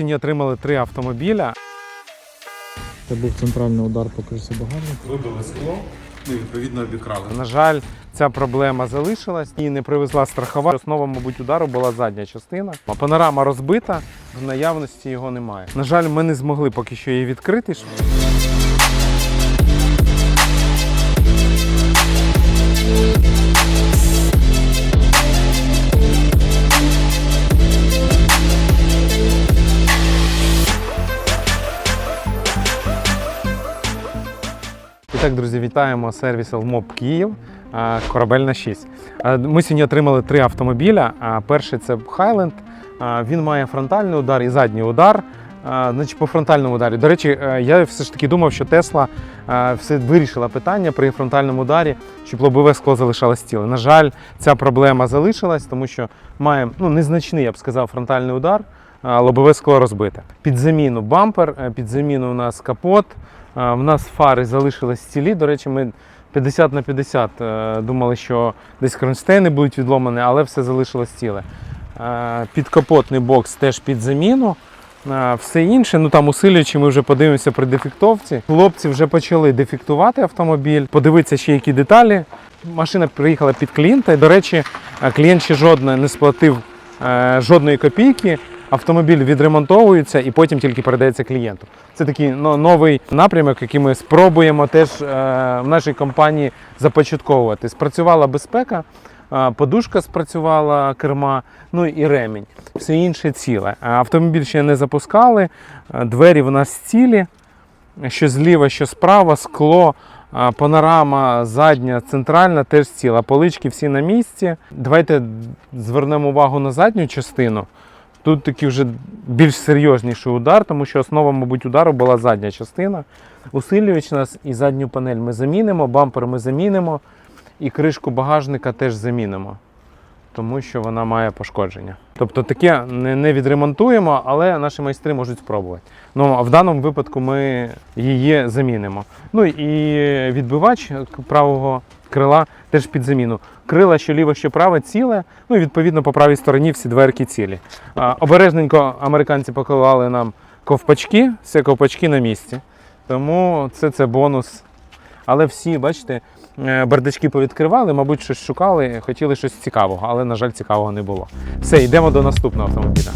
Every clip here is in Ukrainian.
сьогодні отримали три автомобіля. Це був центральний удар по криші багажника. Вибили скло, ну відповідно обікрали. На жаль, ця проблема залишилась. і не привезла страхова. Основа, мабуть, удару була задня частина. А Панорама розбита, в наявності його немає. На жаль, ми не змогли поки що її відкрити. Так, друзі, вітаємо сервіс Елмоп Київ. Корабельна 6. Ми сьогодні отримали три автомобіля. Перший це Highland. Він має фронтальний удар і задній удар. Значить, по фронтальному ударі. До речі, е, я все ж таки думав, що Тесла все вирішила питання при фронтальному ударі, щоб лобове скло залишалось ціле. На жаль, ця проблема залишилась, тому що має ну, незначний, я б сказав, фронтальний удар, лобове скло розбите. Під заміну бампер, е, під заміну у нас капот. В нас фари залишились цілі. До речі, ми 50 на 50 е, думали, що десь кронштейни будуть відломані, але все залишилось ціле. Е, Підкапотний бокс теж під заміну. Е, Все інше, ну там усилюючи, ми вже подивимося при дефектовці. Хлопці вже почали дефектувати автомобіль, подивитися ще які деталі. Машина приїхала під клієнта. До речі, клієнт ще жодне не сплатив жодної копійки. Автомобіль відремонтовується і потім тільки передається клієнту. Це такий ну, новий напрямок, який ми спробуємо теж е, в нашій компанії започатковувати. Спрацювала безпека, е, подушка спрацювала керма, ну і ремінь. Все інше ціле. Автомобіль ще не запускали, е, двері в нас цілі, що зліва, що справа, скло. Панорама задня, центральна теж ціла. Полички всі на місці. Давайте звернемо увагу на задню частину. Тут такий вже більш серйозніший удар, тому що основа, мабуть, удару була задня частина. Усилювач нас і задню панель ми замінимо, бампер ми замінимо, і кришку багажника теж замінимо, тому що вона має пошкодження. Тобто таке не, відремонтуємо, але наші майстри можуть спробувати. Ну, а в даному випадку ми її замінимо. Ну і відбивач правого крила теж під заміну. Крила, що ліве, що праве, ціле. Ну і відповідно по правій стороні всі дверки цілі. А, обережненько американці поклали нам ковпачки, всі ковпачки на місці. Тому це, це бонус. Але всі, бачите, е, бардачки повідкривали, мабуть, щось шукали, хотіли щось цікавого, але, на жаль, цікавого не було. Все, йдемо до наступного автомобіля.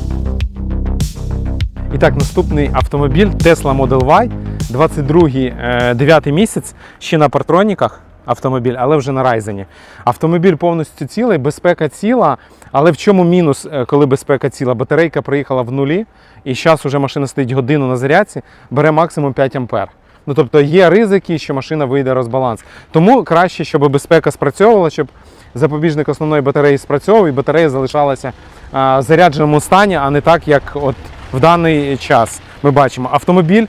І так, наступний автомобіль Tesla Model Y, 22-й, е, 9 місяць, ще на партроніках автомобіль, але вже на райзені. Автомобіль повністю цілий, безпека ціла. Але в чому мінус, е, коли безпека ціла? Батарейка приїхала в нулі, і зараз вже машина стоїть годину на зарядці, бере максимум 5 ампер. Ну тобто є ризики, що машина вийде розбаланс. Тому краще, щоб безпека спрацьовувала, щоб запобіжник основної батареї спрацьовував і батарея залишалася в зарядженому стані, а не так, як от в даний час ми бачимо. Автомобіль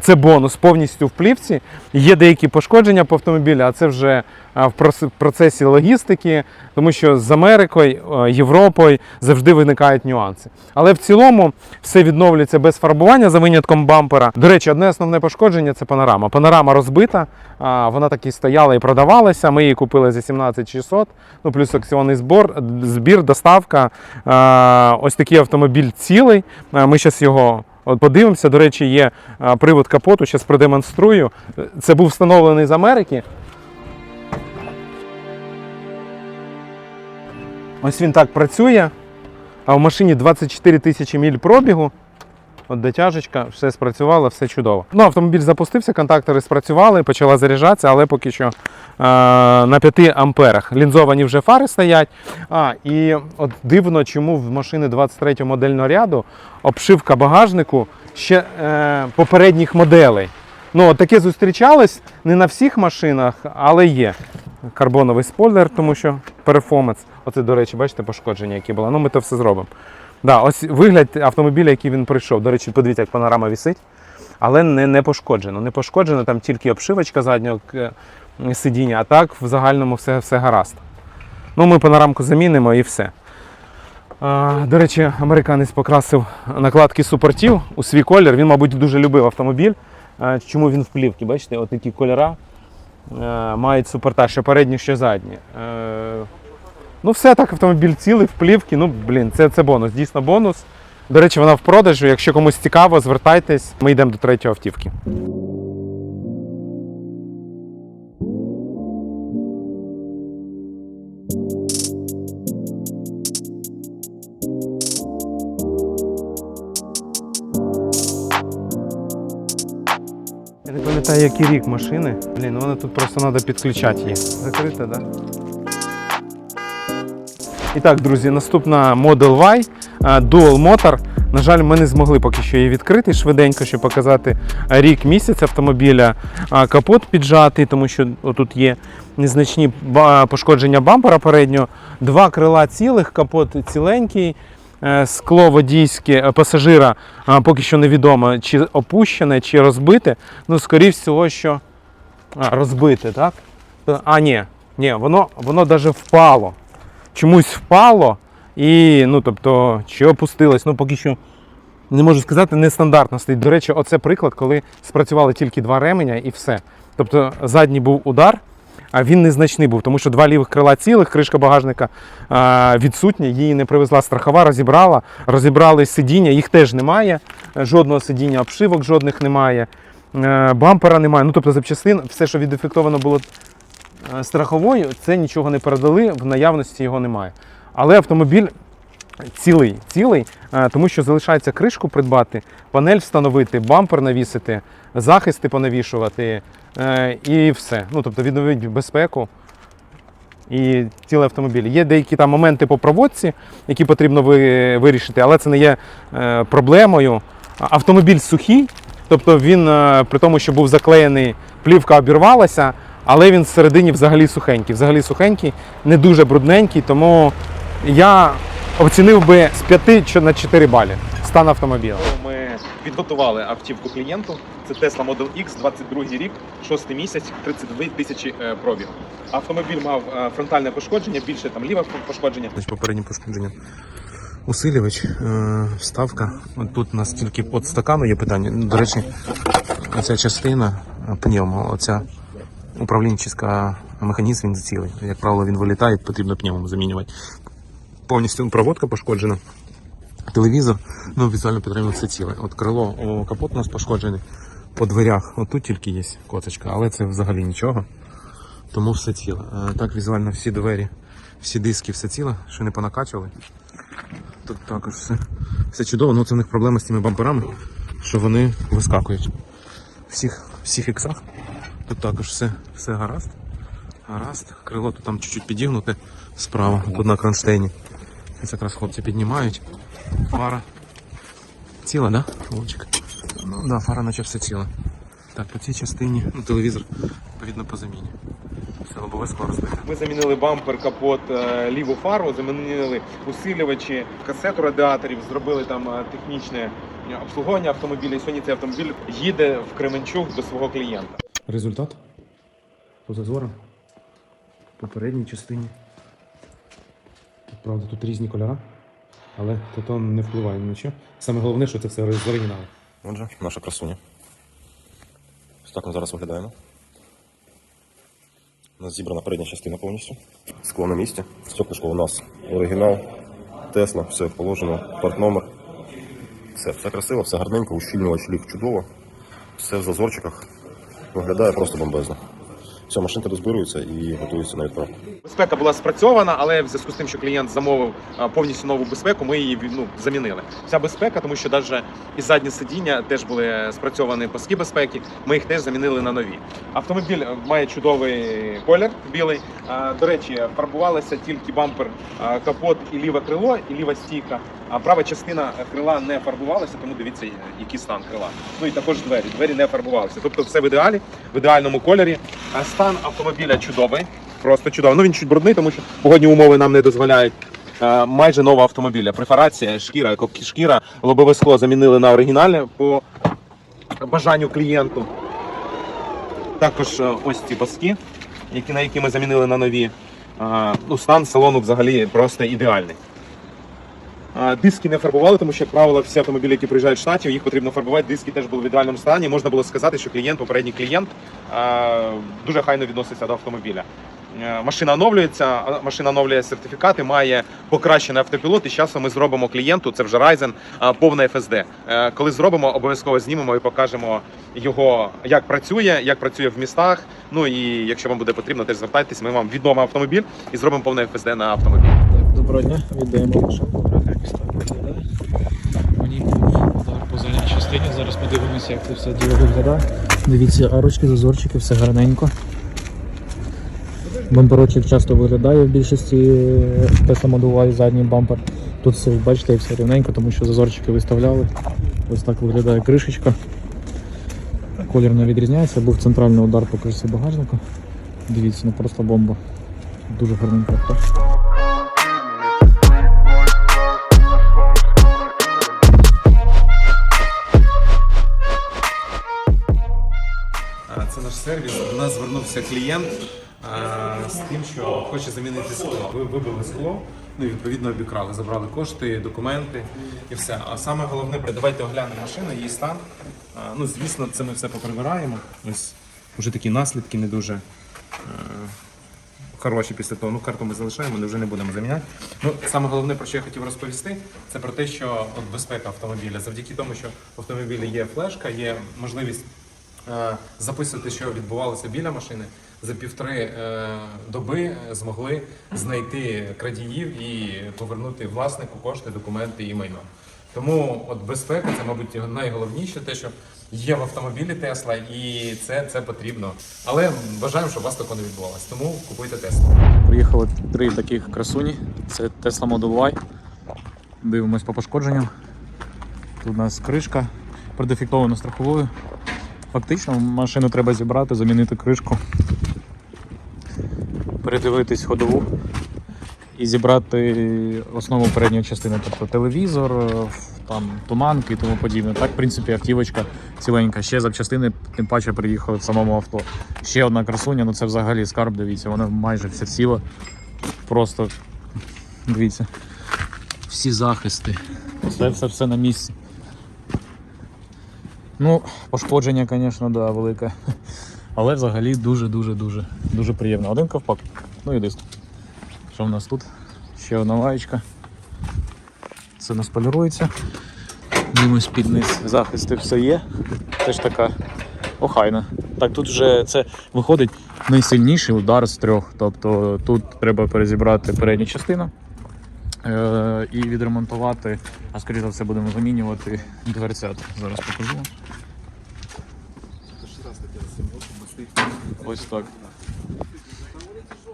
це бонус повністю в плівці. Є деякі пошкодження по автомобілю, а це вже в процесі логістики, тому що з Америкою, е, Європою завжди виникають нюанси. Але в цілому все відновлюється без фарбування за винятком бампера. До речі, одне основне пошкодження це панорама. Панорама розбита, вона так і стояла і продавалася. Ми її купили за 17600, ну плюс акціонний збор, збір, доставка. Ось такий автомобіль цілий. Ми зараз його. От подивимося, до речі, є привод капоту, зараз продемонструю. Це був встановлений з Америки. Ось він так працює. А в машині 24 тисячі міль пробігу. От дотяжечка, все спрацювало, все чудово. Ну, автомобіль запустився, контактори спрацювали, почала заряджатися, але поки що е, на 5 амперах. Лінзовані вже фари стоять. А, і от дивно, чому в машини 23 модельного ряду обшивка багажнику ще е, попередніх моделей. Ну, от таке зустрічалось не на всіх машинах, але є. Карбоновий спойлер, тому що перформанс. Оце, до речі, бачите, пошкодження, які було. Ну, ми це все зробимо. Да, ось вигляд автомобіля, який він прийшов. До речі, подивіться, як панорама вісить. Але не, не пошкоджено. Не пошкоджено, там тільки обшивочка заднього е, сидіння, а так в загальному все, все гаразд. Ну, ми панорамку замінимо і все. А, до речі, американець покрасив накладки супортів у свій колір. Він, мабуть, дуже любив автомобіль. Чому він в плівці? Бачите, от такі кольора е, мають супорта, що передні, що задні. Ну, все так, автомобіль цілий в плівці. Ну, блін, це, це бонус. Дійсно бонус. До речі, вона в продажу. Якщо комусь цікаво, звертайтесь. Ми йдемо до третьої автівки. Я не пам'ятаю, який рік машини. Блін, ну вона тут просто треба підключати її. Закрита, так? Да? І так, друзі, наступна Model Y Dual Motor. На жаль, ми не змогли поки що її відкрити швиденько, щоб показати рік місяць автомобіля. Капот піджатий, тому що тут є незначні пошкодження бампера переднього. Два крила цілих, капот ціленький. Е, Скло водійське е, пасажира поки що невідомо, чи опущене, чи розбите. Ну, скоріш всього, що а, розбите, так? Е, А, ні, ні, воно, воно навіть впало чомусь впало і, ну, тобто, чи опустилось, ну поки що не можу сказати, нестандартно стоїть. До речі, оце приклад, коли спрацювали тільки два ременя і все. Тобто задній був удар, а він незначний був, тому що два лівих крила цілих, кришка багажника відсутня, її не привезла страхова, розібрала, розібрали сидіння, їх теж немає, жодного сидіння, обшивок жодних немає, е, бампера немає. Ну, тобто запчастин, все, що віддефектовано було страховою, це нічого не передали, в наявності його немає. Але автомобіль цілий, цілий, е, тому що залишається кришку придбати, панель встановити, бампер навісити, захисти понавішувати е, і все. Ну, тобто відновити безпеку і цілий автомобіль. Є деякі там моменти по проводці, які потрібно вирішити, але це не є е, проблемою. Автомобіль сухий, тобто він, е, при тому, що був заклеєний, плівка обірвалася, але він всередині взагалі сухенький. Взагалі сухенький, не дуже брудненький, тому я оцінив би з 5 чи на 4 балі стан автомобіля. Ми підготували автівку клієнту. Це Tesla Model X, 22 рік, 6 місяць, 32 тисячі е, пробігу. Автомобіль мав е, фронтальне пошкодження, більше там ліве пошкодження. Значить, попереднє пошкодження. Усилювач, е, вставка. От тут наскільки під стакану є питання. До речі, оця частина пневмо, оця управлінчиська механізм він цілий. Як правило, він вилітає, потрібно пневмом замінювати. Повністю проводка пошкоджена. Телевізор, ну візуально підтримує все ціле. От крило, о, капот у нас пошкоджений. По дверях, отут тільки є коцочка, але це взагалі нічого. Тому все ціле. Е, Так, візуально всі двері, всі диски, все ціле, що не понакачували. Тут також все, все чудово, ну це в них проблема з цими бамперами, що вони вискакують. Всіх, всіх іксах. Тут також все, все гаразд. Гаразд. Крило тут там чуть-чуть підігнуте справа, тут на кронштейні. Це якраз хлопці піднімають. Фара. Ціла, да? Вовчик? Ну да, фара наче все ціла. Так, по цій частині, ну, телевізор, відповідно, по заміні. Все обов'язково розбите. Ми замінили бампер, капот, е, ліву фару, замінили усилювачі, касету радіаторів, зробили там е, технічне обслуговування автомобіля. І сьогодні цей автомобіль їде в Кременчук до свого клієнта. Результат по зазорам в попередній частині. Правда, тут різні кольори, але тут он не впливає ні на що. Саме головне, що це все з оригіналу. Отже, наша красуня. Ось так ми зараз виглядаємо. У нас зібрана передня частина повністю. Скло на місці. Стеклишко у нас оригінал. Тесла, все положено, партномер. Все, все красиво, все гарненько, ущільнювач ліг чудово. Все в зазорчиках. Виглядає просто бомбезно. Все, машинка дозбирується і готується на відправку. Безпека була спрацьована, але в зв'язку з тим, що клієнт замовив повністю нову безпеку, ми її ну, замінили. Ця безпека, тому що навіть і задні сидіння теж були спрацьовані паски безпеки. Ми їх теж замінили на нові. Автомобіль е, має чудовий колір білий. До речі, фарбувалися тільки бампер, капот і ліве крило, і ліва стійка. А права частина крила не фарбувалася, тому дивіться, який стан крила. Ну і також двері. Двері не фарбувалися. Тобто все в ідеалі, в ідеальному кольорі. Стан автомобіля чудовий. Просто чудово. Ну він чуть брудний, тому що погодні умови нам не дозволяють. Е, Майже нова автомобіля. Префарація, шкіра, шкіра, лобове скло замінили на оригінальне по бажанню клієнту. Також е, ось ці паски, які, на які ми замінили на нові. Ну, стан салону взагалі просто ідеальний. Диски не фарбували, тому що, як правило, всі автомобілі, які приїжджають з штатів, їх потрібно фарбувати. Диски теж були в ідеальному стані. Можна було сказати, що клієнт, попередній клієнт, дуже хайно відноситься до автомобіля. е, машина оновлюється, машина оновлює сертифікати, має покращений автопілот. І з часом ми зробимо клієнту, це вже Ryzen, повне FSD. Е, Коли зробимо, обов'язково знімемо і покажемо його, як працює, як працює в містах. Ну і якщо вам буде потрібно, теж звертайтесь. Ми вам відомо автомобіль і зробимо повне FSD на автомобіль. Доброго дня, віддаємо машинку, виглядає. Мені удар по задній частині, зараз подивимося, як це все діло виглядає. Дивіться, арочки, зазорчики, все гарненько. Бамперочок часто виглядає в більшості Tesla Model Y, задній бампер. Тут все, бачите, все рівненько, тому що зазорчики виставляли. Ось так виглядає кришечка. Колір не відрізняється, був центральний удар по кришці багажника. Дивіться, ну просто бомба. Дуже гарненько. Звернувся клієнт а, з тим, що хоче замінити скло. Ви вибили скло, ну і відповідно обікрали, забрали кошти, документи і все. А саме головне, давайте оглянемо машину, її стан. А, Ну, звісно, це ми все поприбираємо. Ось вже такі наслідки не дуже. е, Хороші після того, ну карту ми залишаємо, але вже не будемо заміняти. Ну саме головне, про що я хотів розповісти, це про те, що от безпека автомобіля. Завдяки тому, що в автомобілі є флешка, є можливість е, записувати, що відбувалося біля машини. За півтори е, доби змогли знайти крадіїв і повернути власнику кошти, документи і майно. Тому от безпека це, мабуть, найголовніше, те, що є в автомобілі Тесла, і це, це потрібно. Але бажаємо, щоб у вас такого не відбувалося. Тому купуйте Теслу. Приїхали три таких красуні. Це Tesla Model Y. Дивимось по пошкодженням. Тут у нас кришка продефектована страховою. Фактично машину треба зібрати, замінити кришку, передивитись ходову і зібрати основу передньої частини, тобто телевізор, там, туманки і тому подібне. Так, в принципі, автівочка ціленька. Ще запчастини, тим паче приїхали в самому авто. Ще одна красуня, ну це взагалі скарб, дивіться, вона майже вся ціла. Просто дивіться. Всі захисти. Все, все, все на місці. Ну, пошкодження, звісно, да, велике. Але взагалі дуже-дуже дуже дуже приємно. Один ковпак, ну і диск. Що в нас тут? Ще одна лаєчка. Це нас полірується. Дивимось під низ. Захисти все є. Теж така охайна. Так, тут вже це виходить найсильніший удар з трьох. Тобто тут треба перезібрати передню частину і відремонтувати, а скоріше за все будемо замінювати дверцят. Зараз покажу. Ось так.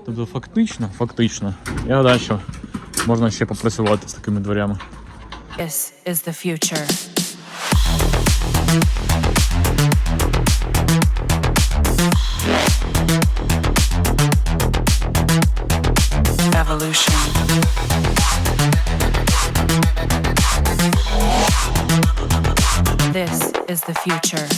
Тобто фактично, фактично, я гадаю, можна ще попрацювати з такими дверями. This is the future. Future.